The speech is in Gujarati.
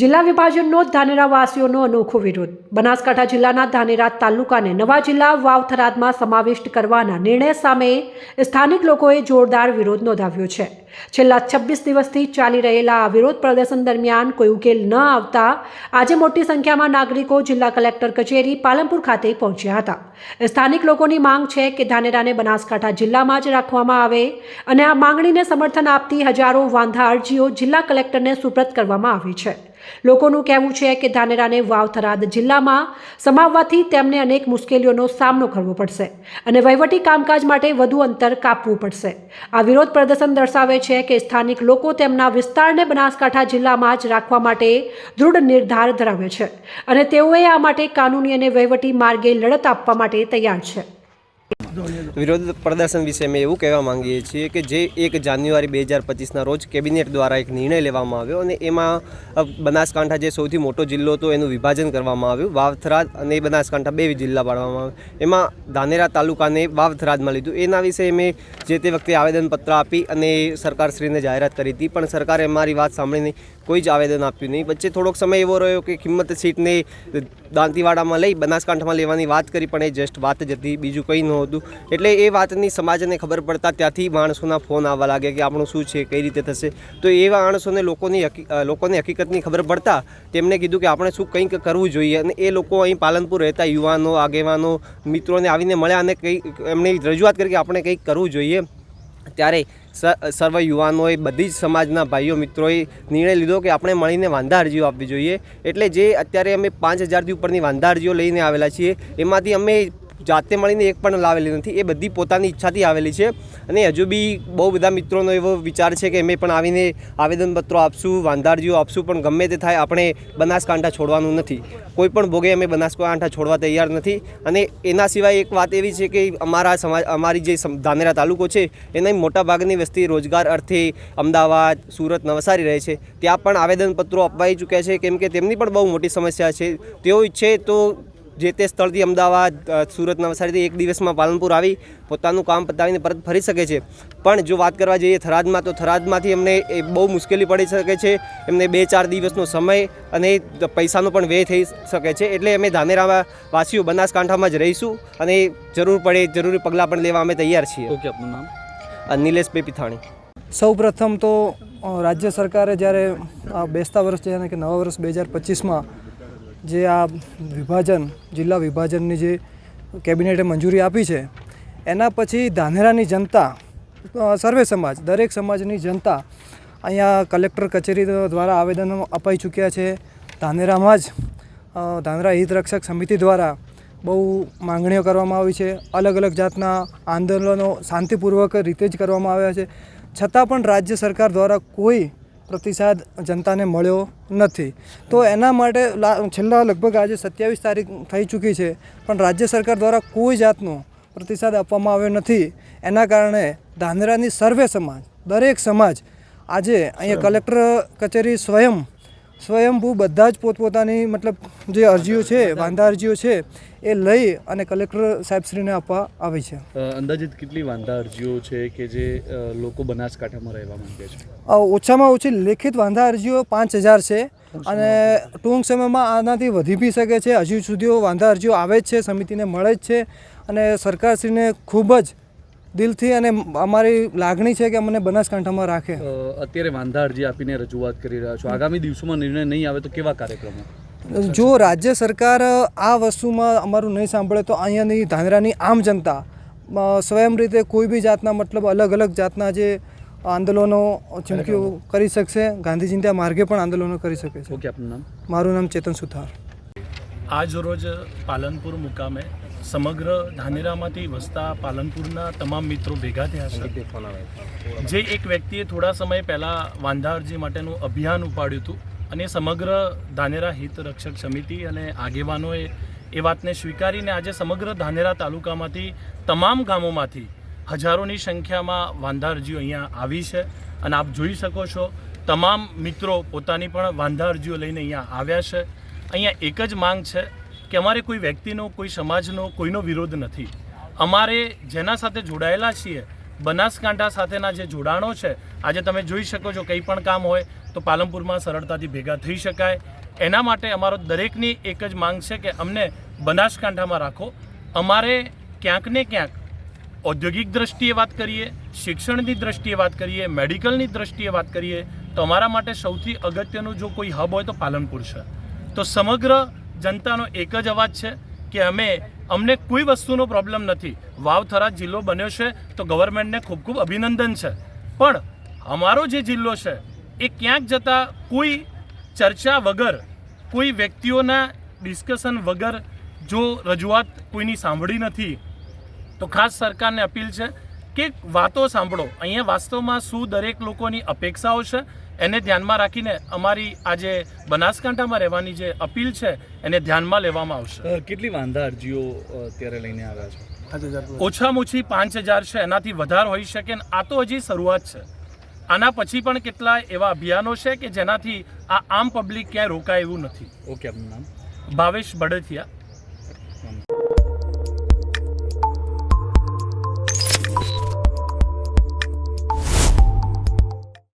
જિલ્લા વિભાજનનો ધાનેરાવાસીઓનો અનોખો વિરોધ. બનાસકાંઠા જિલ્લાના ધાનેરા તાલુકાને નવા જિલ્લા વાવથરાદમાં સમાવિષ્ટ કરવાના નિર્ણય સામે સ્થાનિક લોકોએ જોરદાર વિરોધ નોંધાવ્યો છે. છેલ્લા છવ્વીસ દિવસથી ચાલી રહેલા આ વિરોધ પ્રદર્શન દરમિયાન કોઈ ઉકેલ ન આવતા આજે મોટી સંખ્યામાં નાગરિકો જિલ્લા કલેક્ટર કચેરી પાલનપુર ખાતે પહોંચ્યા હતા. સ્થાનિક લોકોની માંગ છે કે ધાનેરાને બનાસકાંઠા જિલ્લામાં જ રાખવામાં આવે અને આ માંગણીને સમર્થન આપતી હજારો વાંધા અરજીઓ જિલ્લા કલેક્ટરને સુપ્રત કરવામાં આવી છે. લોકોનું કહેવું છે કે ધાનેરાને વાવથરાદ જિલ્લામાં સમાવવાથી તેમને અનેક મુશ્કેલીઓનો સામનો કરવો પડશે અને વહીવટી કામકાજ માટે વધુ અંતર કાપવું પડશે. આ વિરોધ પ્રદર્શન દર્શાવે છે કે સ્થાનિક લોકો તેમના વિસ્તારને બનાસકાંઠા જિલ્લામાં જ રાખવા માટે દૃઢ નિર્ધાર ધરાવે છે અને તેઓએ આ માટે કાનૂની અને વહીવટી માર્ગે લડત આપવા માટે તૈયાર છે. વિરોધ પ્રદર્શન વિશે અમે એવું કહેવા માંગીએ છીએ કે જે એક જાન્યુઆરી બે હજાર પચીસના રોજ કેબિનેટ દ્વારા એક નિર્ણય લેવામાં આવ્યો અને એમાં બનાસકાંઠા જે સૌથી મોટો જિલ્લો હતો એનું વિભાજન કરવામાં આવ્યું. વાવથરાદ અને બનાસકાંઠા બે જિલ્લા પાડવામાં આવ્યા. એમાં ધાનેરા તાલુકાને વાવથરાદમાં લીધું. એના વિશે મેં જે તે વખતે આવેદનપત્ર આપી અને સરકારશ્રીને જાહેરાત કરી હતી. પણ સરકારે અમારી વાત સાંભળીને કોઈ જ આવેદન આપ્યું નહીં. વચ્ચે થોડોક સમય એવો રહ્યો કે કિંમત સીટને દાંતીવાડામાં લઈ બનાસકાંઠામાં લેવાની વાત કરી, પણ એ જસ્ટ વાત જ હતી, બીજું કંઈ નહોતું. એટલે એ વાતની સમાજને ખબર પડતા ત્યાંથી માણસોના ફોન આવવા લાગ્યા કે આપણું શું છે, કઈ રીતે થશે. તો એવા માણસોને લોકોની લોકોની હકીકતની ખબર પડતા તેમણે કીધું કે આપણે શું કંઈક કરવું જોઈએ. અને એ લોકો અહીં પાલનપુર રહેતા યુવાનો, આગેવાનો, મિત્રોને આવીને મળ્યા અને કંઈ, એમણે રજૂઆત કરી કે આપણે કંઈક કરવું જોઈએ. ત્યારે સર્વ યુવાનોએ બધી જ સમાજના ભાઈઓ મિત્રોએ નિર્ણય લીધો કે આપણે મળીને વાંધા અરજીઓ આપવી જોઈએ. એટલે જે અત્યારે અમે પાંચ હજારથી ઉપરની વાંધા અરજીઓ લઈને આવેલા છીએ, એમાંથી અમે જાતે મળીને એક પણ લાવેલી નથી. એ બધી પોતાની ઈચ્છાથી આવેલી છે. અને હજુ બી બહુ બધા મિત્રોનો એવો વિચાર છે કે અમે પણ આવીને આવેદનપત્રો આપશું, વાંધારજીઓ આપશું, પણ ગમે તે થાય આપણે બનાસકાંઠા છોડવાનું નથી. કોઈ પણ ભોગે અમે બનાસકાંઠા છોડવા તૈયાર નથી. અને એના સિવાય એક વાત એવી છે કે અમારા સમાજ અમારી જે ધાનેરા તાલુકો છે, એના મોટાભાગની વસ્તી રોજગાર અર્થે અમદાવાદ, સુરત, નવસારી રહે છે. ત્યાં પણ આવેદનપત્રો અપાઈ ચૂક્યા છે. કેમ કે તેમની પણ બહુ મોટી સમસ્યા છે. તેઓ ઈચ્છે તો જે તે સ્થળથી અમદાવાદ સુરત નવસારીથી એક દિવસમાં પાલનપુર આવી પોતાનું કામ પતાવીને પરત ફરી શકે છે. પણ જો વાત કરવા જઈએ થરાદમાં તો થરાદમાંથી એમને એ બહુ મુશ્કેલી પડી શકે છે. એમને બે ચાર દિવસનો સમય અને પૈસાનો પણ વ્યય થઈ શકે છે. એટલે અમે ધાનેરામાં વાસીઓ બનાસકાંઠામાં જ રહીશું અને જરૂર પડે જરૂરી પગલાં પણ લેવા અમે તૈયાર છીએ. ઓકે આપનું નામ? નિલેશભાઈ પિથાણી. સૌ પ્રથમ તો રાજ્ય સરકારે જ્યારે આ બેસતા વર્ષ છે અને કે નવા વર્ષ બે હજાર પચીસમાં જે આ વિભાજન, જિલ્લા વિભાજનની જે કેબિનેટે મંજૂરી આપી છે, એના પછી ધાનેરાની જનતા સર્વે સમાજ, દરેક સમાજની જનતા અહીંયા કલેક્ટર કચેરી દ્વારા આવેદનો અપાઈ ચૂક્યા છે. ધાનેરામાં જ ધાનેરા હિતરક્ષક સમિતિ દ્વારા બહુ માંગણીઓ કરવામાં આવી છે. અલગ અલગ જાતના આંદોલનો શાંતિપૂર્વક રીતે જ કરવામાં આવ્યા છે. છતાં પણ રાજ્ય સરકાર દ્વારા કોઈ પ્રતિસાદ જનતાને મળ્યો નથી. તો એના માટે લા- છેલ્લા લગભગ આજે સત્યાવીસ તારીખ થઈ ચૂકી છે પણ રાજ્ય સરકાર દ્વારા કોઈ જાતનો પ્રતિસાદ આપવામાં આવ્યો નથી. એના કારણે ધાનેરાની સર્વે સમાજ દરેક સમાજ આજે અહીંયા કલેક્ટર કચેરી સ્વયં સ્વયંભૂ બધા જ પોતપોતાની મતલબ જે અરજીઓ છે વાંધા અરજીઓ છે એ લઈ અને કલેક્ટર સાહેબશ્રીને આપવા આવે છે. અંદાજિત કેટલી વાંધા અરજીઓ છે કે જે લોકો બનાસકાંઠામાં રહેવા માંગે છે? ઓછામાં ઓછી લેખિત વાંધા અરજીઓ પાંચ હજાર છે અને ટૂંક સમયમાં આનાથી વધી બી શકે છે. હજુ સુધી વાંધા અરજીઓ આવે જ છે સમિતિને મળે જ છે અને સરકારશ્રીને ખૂબ જ દિલથી અને અમારી લાગણી છે કે અમને બનાસકાંઠામાં રાખે. અત્યારે વાંધા અરજી આપીને રજૂઆત કરી રહ્યા છો. આગામી દિવસોમાં નિર્ણય નહીં આવે તો કેવા કાર્યક્રમો? જો રાજ્ય સરકાર આ વસ્તુમાં અમારું નહીં સાંભળે તો અહીંયાની ધાનેરાની આમ જનતા સ્વયં રીતે કોઈ બી જાતના મતલબ અલગ અલગ જાતના જે આંદોલનો ચીમકીઓ કરી શકશે. ગાંધીજીના ત્યાં માર્ગે પણ આંદોલનો કરી શકે છે. ઓકે આપનું નામ? મારું નામ ચેતન સુથાર. આજ રોજ પાલનપુર મુકામે સમગ્ર ધાનેરામાંથી વસતા પાલનપુરના તમામ મિત્રો ભેગા થયા છે. જે એક વ્યક્તિએ થોડા સમય પહેલાં વાંધારજી માટેનું અભિયાન ઉપાડ્યું હતું અને સમગ્ર ધાનેરા હિત રક્ષક સમિતિ અને આગેવાનોએ એ વાતને સ્વીકારીને આજે સમગ્ર ધાનેરા તાલુકામાંથી તમામ ગામોમાંથી હજારોની સંખ્યામાં વાંધારજીઓ અહીંયા આવી છે અને આપ જોઈ શકો છો તમામ મિત્રો પોતાની પણ વાંધા અરજીઓ લઈને અહીંયા આવ્યા છે. અહીંયા એક જ માંગ છે કે અમારે કોઈ વ્યક્તિનો, કોઈ સમાજનો, કોઈનો વિરોધ નથી. અમારે જેના સાથે જોડાયેલા છીએ, બનાસકાંઠા સાથેના જે જોડાણો છે, આજે તમે જોઈ શકો છો કંઈ પણ કામ હોય, તો પાલનપુરમાં સરળતાથી ભેગા થઈ શકાય. એના માટે અમારો દરેકની એક જ માંગ છે કે અમને બનાસકાંઠામાં રાખો. અમારે ક્યાંક ને ક્યાંક ઔદ્યોગિક દ્રષ્ટિએ વાત કરીએ, શિક્ષણની દ્રષ્ટિએ વાત કરીએ, મેડિકલની દ્રષ્ટિએ વાત કરીએ, તો અમારા માટે સૌથી અગત્યનું જો કોઈ હબ હોય તો પાલનપુર છે. તો સમગ્ર જનતાનો એક જ અવાજ છે કે અમે, અમને કોઈ વસ્તુનો પ્રોબ્લેમ નથી. વાવ થરાદ જિલ્લો બન્યો છે તો ગવર્મેન્ટને ખૂબ ખૂબ અભિનંદન છે. પણ અમારો જે જિલ્લો છે, એ ક્યાંક જતાં કોઈ ચર્ચા વગર, કોઈ વ્યક્તિઓના ડિસ્કશન વગર જો રજૂઆત કોઈની સાંભળી નથી, તો ખાસ સરકારને અપીલ છે કે વાતો સાંભળો. અહીંયા વાસ્તવમાં શું દરેક લોકોની અપેક્ષાઓ છે એને ધ્યાનમાં રાખીને અમારી આજે બનાસકાંઠામાં રહેવાની જે અપીલ છે એને ધ્યાનમાં લેવામાં આવશે. કેટલી વાંધા અરજીઓ અત્યારે લઈને આવ્યા છે? ઓછામાં ઓછી પાંચ હજાર છે એનાથી વધારે હોઈ શકે ને આ તો હજી શરૂઆત છે. આના પછી પણ કેટલા એવા અભિયાનો છે કે જેનાથી આ આમ પબ્લિક ક્યાંય રોકાય એવું નથી. ઓકે આપનું નામ? ભાવેશ બડેથિયા.